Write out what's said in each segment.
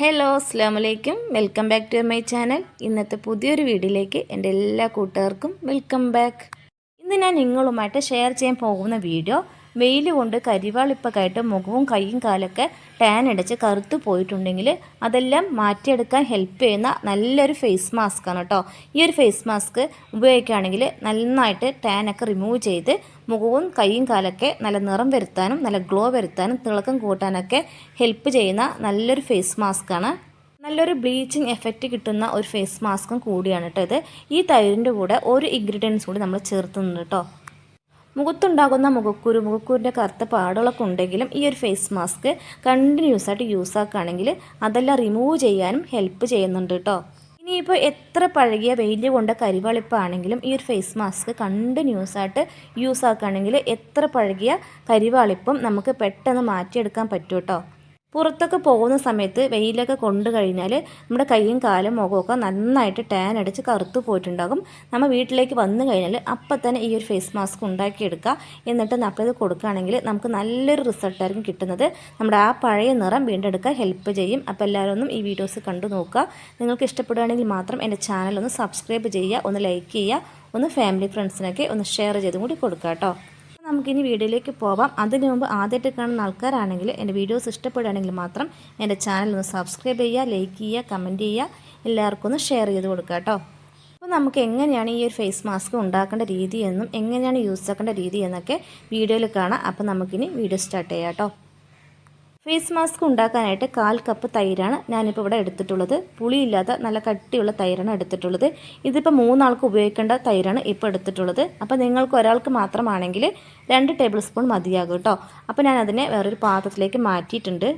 Hello അസ്സാം വലൈക്കും welcome back to my channel. ഇന്നത്തെ പുതിയൊരു വീഡിയോയിലേക്ക് എന്റെ എല്ലാ കൂട്ടുകാർക്കും വെൽക്കം ബാക്ക്. ഇന്ന് ഞാൻ നിങ്ങളുമായിട്ട് ഷെയർ ചെയ്യാൻ പോകുന്ന വീഡിയോ വെയിൽ കൊണ്ട് കരിവാളിപ്പൊക്കെ മുഖവും കൈയും കാലൊക്കെ ടാൻ അടിച്ച് കറുത്ത് പോയിട്ടുണ്ടെങ്കിൽ അതെല്ലാം മാറ്റിയെടുക്കാൻ ഹെൽപ്പ് ചെയ്യുന്ന നല്ലൊരു ഫേസ് മാസ്ക് ആണ് കേട്ടോ ഈ ഒരു ഫേസ് മാസ്ക് ഉപയോഗിക്കുകയാണെങ്കിൽ നന്നായിട്ട് ടാനൊക്കെ റിമൂവ് ചെയ്ത് മുഖവും കൈയും കാലൊക്കെ നല്ല നിറം വരുത്താനും നല്ല ഗ്ലോ വരുത്താനും തിളക്കം കൂട്ടാനൊക്കെ ഹെൽപ്പ് ചെയ്യുന്ന നല്ലൊരു ഫേസ് മാസ്ക് ആണ്. നല്ലൊരു ബ്ലീച്ചിങ് എഫക്റ്റ് കിട്ടുന്ന ഒരു ഫേസ് മാസ്കും കൂടിയാണ് കേട്ടോ ഇത്. ഈ തൈരിന്റെ കൂടെ ഒരു ഇൻഗ്രീഡിയൻസ് കൂടി നമ്മൾ ചേർത്തുന്നുണ്ട് കേട്ടോ മുഖത്തുണ്ടാകുന്ന മുഖക്കുരു മുഖക്കൂരിന്റെ കറുത്ത പാടുകളൊക്കെ ഉണ്ടെങ്കിലും ഈ ഒരു ഫേസ് മാസ്ക് കണ്ടിന്യൂസ് ആയിട്ട് യൂസ് ആക്കുകയാണെങ്കിൽ അതെല്ലാം റിമൂവ് ചെയ്യാനും ഹെൽപ്പ് ചെയ്യുന്നുണ്ട് കേട്ടോ ഇനിയിപ്പോൾ എത്ര പഴകിയ വെയിൽ കൊണ്ട കരിവാളിപ്പാണെങ്കിലും ഈ ഒരു ഫേസ് മാസ്ക് കണ്ടിന്യൂസ് ആയിട്ട് യൂസ് ആക്കുകയാണെങ്കിൽ എത്ര പഴകിയ കരിവാളിപ്പും നമുക്ക് പെട്ടെന്ന് മാറ്റിയെടുക്കാൻ പറ്റും കേട്ടോ പുറത്തൊക്കെ പോകുന്ന സമയത്ത് വെയിലൊക്കെ കൊണ്ടു കഴിഞ്ഞാൽ നമ്മുടെ കൈയും കാലും മുഖമൊക്കെ നന്നായിട്ട് ടാൻ അടിച്ച് കറുത്തു പോയിട്ടുണ്ടാകും. നമ്മൾ വീട്ടിലേക്ക് വന്നു കഴിഞ്ഞാൽ അപ്പം തന്നെ ഈ ഒരു ഫേസ് മാസ്ക് ഉണ്ടാക്കിയെടുക്കുക. എന്നിട്ട് നമ്മൾ ഇത് കൊടുക്കുകയാണെങ്കിൽ നമുക്ക് നല്ലൊരു റിസൾട്ടായിരിക്കും കിട്ടുന്നത്. നമ്മുടെ ആ പഴയ നിറം വീണ്ടെടുക്കാൻ ഹെൽപ്പ് ചെയ്യും. അപ്പോൾ എല്ലാവരും ഒന്നും ഈ വീഡിയോസ് കണ്ടു നോക്കുക. നിങ്ങൾക്ക് ഇഷ്ടപ്പെടുകയാണെങ്കിൽ മാത്രം എന്റെ ചാനൽ ഒന്ന് സബ്സ്ക്രൈബ് ചെയ്യുക ഒന്ന് ലൈക്ക് ചെയ്യുക ഒന്ന് ഫാമിലി ഫ്രണ്ട്സിനൊക്കെ ഒന്ന് ഷെയർ ചെയ്തും കൂടി കൊടുക്കുക കേട്ടോ. നമുക്കിനി വീഡിയോയിലേക്ക് പോവാം. അതിനു മുമ്പ് ആദ്യമായിട്ട് കാണുന്ന ആൾക്കാരാണെങ്കിൽ എന്റെ വീഡിയോസ് ഇഷ്ടപ്പെടുകയാണെങ്കിൽ മാത്രം എന്റെ ചാനൽ ഒന്ന് സബ്സ്ക്രൈബ് ചെയ്യുക ലൈക്ക് ചെയ്യുക കമന്റ് ചെയ്യുക. എല്ലാവർക്കും ഒന്ന് ഷെയർ ചെയ്ത് കൊടുക്കുക കേട്ടോ. അപ്പോൾ നമുക്ക് എങ്ങനെയാണ് ഈ ഒരു ഫേസ് മാസ്ക് ഉണ്ടാക്കേണ്ട രീതി എന്നും എങ്ങനെയാണ് യൂസ് ആക്കേണ്ട രീതി എന്നൊക്കെ വീഡിയോയിൽ കാണാം. അപ്പോൾ നമുക്കിനി വീഡിയോ സ്റ്റാർട്ട് ചെയ്യാം കേട്ടോ. ഫേസ് മാസ്ക് ഉണ്ടാക്കാനായിട്ട് കാൽ കപ്പ് തൈരാണ് ഞാനിപ്പോൾ ഇവിടെ എടുത്തിട്ടുള്ളത്. പുളിയില്ലാത്ത നല്ല കട്ടിയുള്ള തൈരാണ് എടുത്തിട്ടുള്ളത്. ഇതിപ്പോൾ മൂന്നാൾക്ക് ഉപയോഗിക്കേണ്ട തൈരാണ് ഇപ്പോൾ എടുത്തിട്ടുള്ളത്. അപ്പോൾ നിങ്ങൾക്ക് ഒരാൾക്ക് മാത്രമാണെങ്കിൽ രണ്ട് ടേബിൾ സ്പൂൺ മതിയാകും കേട്ടോ അപ്പോൾ ഞാനതിനെ വേറൊരു പാത്രത്തിലേക്ക് മാറ്റിയിട്ടുണ്ട്.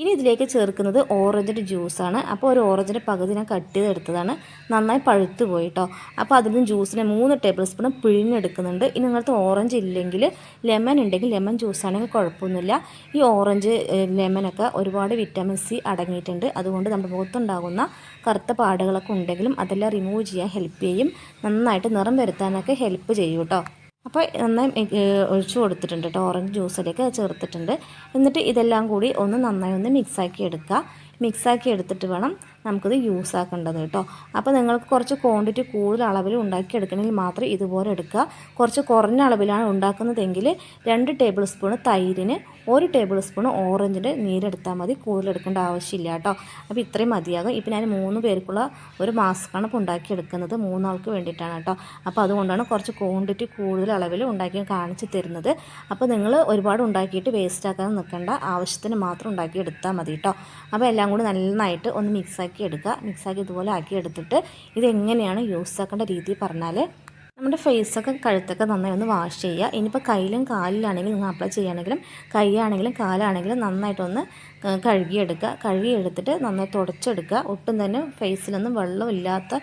ഇനി ഇതിലേക്ക് ചേർക്കുന്നത് ഓറഞ്ചിന്റെ ജ്യൂസാണ്. അപ്പോൾ ഒരു ഓറഞ്ചിന്റെ പകുതി ഞാൻ കട്ട് ചെയ്തെടുത്തതാണ്. നന്നായി പഴുത്തു പോയി കേട്ടോ അപ്പോൾ നിന്ന് ജ്യൂസിന് മൂന്ന് ടേബിൾ സ്പൂൺ പിഴിഞ്ഞെടുക്കുന്നുണ്ട് ഇനി നിങ്ങൾക്ക് ഓറഞ്ച് ഇല്ലെങ്കിൽ ലെമൺ ഉണ്ടെങ്കിൽ ലെമൺ ജ്യൂസാണെങ്കിൽ കുഴപ്പമൊന്നുമില്ല. ഈ ഓറഞ്ച് ലെമനൊക്കെ ഒരുപാട് വിറ്റാമിൻ സി അടങ്ങിയിട്ടുണ്ട്. അതുകൊണ്ട് നമ്മുടെ മുഖത്തുണ്ടാകുന്ന കറുത്ത പാടുകളൊക്കെ ഉണ്ടെങ്കിലും അതെല്ലാം റിമൂവ് ചെയ്യാൻ ഹെൽപ്പ് ചെയ്യും. നന്നായിട്ട് നിറം വരുത്താനൊക്കെ ഹെൽപ്പ് ചെയ്യും കേട്ടോ. അപ്പോൾ നന്നായി ഒഴിച്ചു കൊടുത്തിട്ടുണ്ട് കേട്ടോ. ഓറഞ്ച് ജ്യൂസിലേക്ക് ചേർത്തിട്ടുണ്ട്. എന്നിട്ട് ഇതെല്ലാം കൂടി ഒന്ന് നന്നായി ഒന്ന് മിക്സാക്കി എടുക്കുക. മിക്സാക്കി എടുത്തിട്ട് വേണം നമുക്കിത് യൂസ് ആക്കേണ്ടത് കേട്ടോ. അപ്പോൾ നിങ്ങൾക്ക് കുറച്ച് ക്വാണ്ടിറ്റി കൂടുതൽ അളവിൽ ഉണ്ടാക്കി ഉണ്ടാക്കിയെടുക്കണമെങ്കിൽ മാത്രം ഇതുപോലെ എടുക്കുക. കുറച്ച് കുറഞ്ഞ അളവിലാണ് ഉണ്ടാക്കുന്നതെങ്കിൽ രണ്ട് ടേബിൾ സ്പൂൺ തൈരിന് ഒരു ടേബിൾ സ്പൂൺ ഓറഞ്ചിന്റെ നീരെടുത്താൽ മതി. കൂടുതൽ എടുക്കേണ്ട ആവശ്യമില്ല കേട്ടോ. അപ്പോൾ ഇത്രയും മതിയാകും. ഇപ്പം ഞാൻ മൂന്ന് പേർക്കുള്ള ഒരു മാസ്ക് ആണ് ഉണ്ടാക്കി എടുക്കുന്നത് മൂന്നാൾക്ക് വേണ്ടിയിട്ടാണ് കേട്ടോ. അപ്പോൾ അതുകൊണ്ടാണ് കുറച്ച് ക്വാണ്ടിറ്റി കൂടുതൽ അളവിൽ ഉണ്ടാക്കി കാണിച്ച് തരുന്നത്. അപ്പോൾ നിങ്ങൾ ഒരുപാട് ഉണ്ടാക്കിയിട്ട് വേസ്റ്റ് ആക്കാതെ നിൽക്കേണ്ട ആവശ്യത്തിന് മാത്രം ഉണ്ടാക്കി എടുത്താൽ മതി കേട്ടോ. അപ്പോൾ എല്ലാം കൂടി നന്നായിട്ട് ഒന്ന് മിക്സാക്കി എടുക്കുക. മിക്സാക്കി ഇതുപോലെ ആക്കി എടുത്തിട്ട് ഇതെങ്ങനെയാണ് യൂസ് ആക്കേണ്ട രീതി പറഞ്ഞാൽ നമ്മുടെ ഫേസൊക്കെ കഴുത്തൊക്കെ നന്നായി ഒന്ന് വാഷ് ചെയ്യുക. ഇനിയിപ്പോൾ കയ്യിലും കാലിലാണെങ്കിലും നിങ്ങൾ അപ്ലൈ ചെയ്യുകയാണെങ്കിലും കൈയാണെങ്കിലും കാലാണെങ്കിലും നന്നായിട്ടൊന്ന് കഴുകിയെടുക്കുക. കഴുകിയെടുത്തിട്ട് നന്നായി തുടച്ചെടുക്കുക. ഒട്ടും തന്നെ ഫേസിലൊന്നും വെള്ളമില്ലാത്ത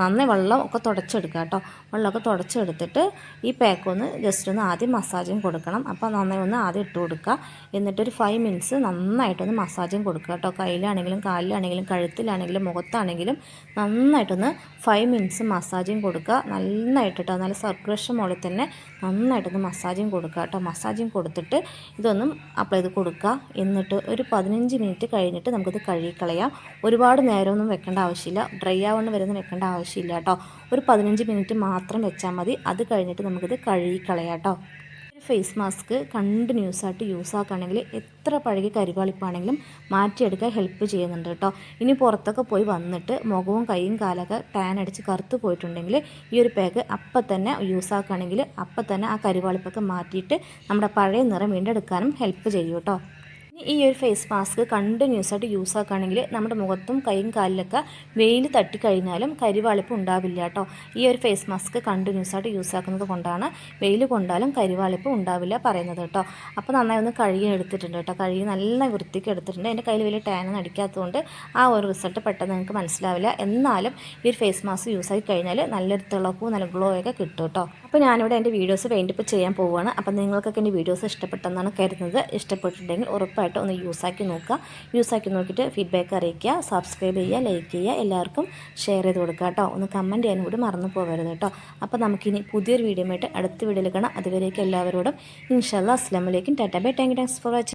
നന്നായി വെള്ളം ഒക്കെ തുടച്ചെടുക്കുക കേട്ടോ. വെള്ളമൊക്കെ തുടച്ചെടുത്തിട്ട് ഈ പാക്ക് ഒന്ന് ജസ്റ്റ് ഒന്ന് ആദ്യം മസാജും കൊടുക്കണം. അപ്പോൾ നന്നായി ഒന്ന് ആദ്യം ഇട്ട് കൊടുക്കുക. എന്നിട്ടൊരു ഫൈവ് മിനിറ്റ്സ് നന്നായിട്ടൊന്ന് മസാജും കൊടുക്കുക കേട്ടോ. കയ്യിലാണെങ്കിലും കാലിലാണെങ്കിലും കഴുത്തിലാണെങ്കിലും മുഖത്താണെങ്കിലും നന്നായിട്ടൊന്ന് ഫൈവ് മിനിറ്റ്സ് മസാജിങ് കൊടുക്കുക. നന്നായിട്ട് കേട്ടോ നല്ല സർക്കുലേഷൻ മുകളിൽ തന്നെ നന്നായിട്ടൊന്ന് മസാജിങ് കൊടുക്കുക കേട്ടോ. മസാജിങ് കൊടുത്തിട്ട് ഇതൊന്നും അപ്ലൈ ചെയ്ത് കൊടുക്കുക. എന്നിട്ട് ഒരു പതിനഞ്ച് മിനിറ്റ് കഴിഞ്ഞിട്ട് നമുക്കിത് കഴുകിക്കളയാം. ഒരുപാട് നേരമൊന്നും വെക്കേണ്ട ആവശ്യമില്ല. ഡ്രൈ ആവുന്ന വരെ ഒന്നും വെക്കേണ്ട ആവശ്യമില്ല കേട്ടോ. ഒരു പതിനഞ്ച് മിനിറ്റ് മാത്രം വെച്ചാൽ മതി. അത് കഴിഞ്ഞിട്ട് നമുക്കിത് കഴുകിക്കളയാം കേട്ടോ. ഫേസ് മാസ്ക് കണ്ടിന്യൂസ് ആയിട്ട് യൂസ് ആക്കുകയാണെങ്കിൽ എത്ര പഴകി കരിവാളിപ്പാണെങ്കിലും മാറ്റിയെടുക്കാൻ ഹെൽപ്പ് ചെയ്യുന്നുണ്ട് കേട്ടോ. ഇനി പുറത്തൊക്കെ പോയി വന്നിട്ട് മുഖവും കൈയും കാലൊക്കെ ടാൻ അടിച്ച് കറുത്ത് പോയിട്ടുണ്ടെങ്കിൽ ഈ ഒരു പാക്ക് അപ്പം തന്നെ യൂസ് ആക്കുകയാണെങ്കിൽ അപ്പം തന്നെ ആ കരിവാളിപ്പൊക്കെ മാറ്റിയിട്ട് നമ്മുടെ പഴയ നിറം വീണ്ടെടുക്കാനും ഹെൽപ്പ് ചെയ്യും കേട്ടോ. ഈ ഒരു ഫേസ് മാസ്ക് കണ്ടിന്യൂസ് ആയിട്ട് യൂസ് ആക്കുകയാണെങ്കിൽ നമ്മുടെ മുഖത്തും കൈയും കാലിലൊക്കെ വെയിൽ തട്ടിക്കഴിഞ്ഞാലും കരിവാളിപ്പ് ഉണ്ടാവില്ല കേട്ടോ. ഈ ഒരു ഫേസ് മാസ്ക് കണ്ടിന്യൂസ് ആയിട്ട് യൂസ് ആക്കുന്നത് കൊണ്ടാണ് വെയിൽ കൊണ്ടാലും കരിവാളിപ്പ് ഉണ്ടാവില്ല പറയുന്നത് കേട്ടോ. അപ്പോൾ നന്നായി ഒന്ന് കഴുകി എടുത്തിട്ടുണ്ട് കേട്ടോ. കഴുകി നല്ല വൃത്തിക്ക് എടുത്തിട്ടുണ്ട്. എന്റെ കയ്യിൽ വലിയ ടാൻ അടിക്കാത്തതുകൊണ്ട് ആ ഒരു റിസൾട്ട് പെട്ടെന്ന് നിങ്ങൾക്ക് മനസ്സിലാവില്ല. എന്നാലും ഈ ഒരു ഫേസ് മാസ്ക് യൂസ് ആക്കി കഴിഞ്ഞാൽ നല്ലൊരു തിളക്കവും നല്ല ഗ്ലോ ഒക്കെ കിട്ടും കേട്ടോ. അപ്പോൾ ഞാനിവിടെ എന്റെ വീഡിയോസ് പെയിന്റപ്പ് ചെയ്യാൻ പോവുകയാണ്. അപ്പോൾ നിങ്ങൾക്കൊക്കെ എന്റെ വീഡിയോസ് ഇഷ്ടപ്പെട്ടെന്നാണ് കരുതുന്നത്. ഇഷ്ടപ്പെട്ടിട്ടുണ്ടെങ്കിൽ ഉറപ്പായിട്ട് ഒന്ന് യൂസാക്കി നോക്കുക. യൂസാക്കി നോക്കിയിട്ട് ഫീഡ്ബാക്ക് അറിയിക്കുക. സബ്സ്ക്രൈബ് ചെയ്യുക ലൈക്ക് ചെയ്യുക. എല്ലാവർക്കും ഷെയർ ചെയ്ത് കൊടുക്കുക കേട്ടോ. ഒന്ന് കമന്റ് ചെയ്യാനും കൂടി മറന്നു പോകരുത് കേട്ടോ. അപ്പോൾ നമുക്കിനി പുതിയൊരു വീഡിയോ ആയിട്ട് അടുത്ത വീഡിയോയിൽ കാണാം. അതുവരേക്കും എല്ലാവരോടും ഇൻഷാല്ല അസ്ലാമലൈക്കും tata bye thank you thanks for watching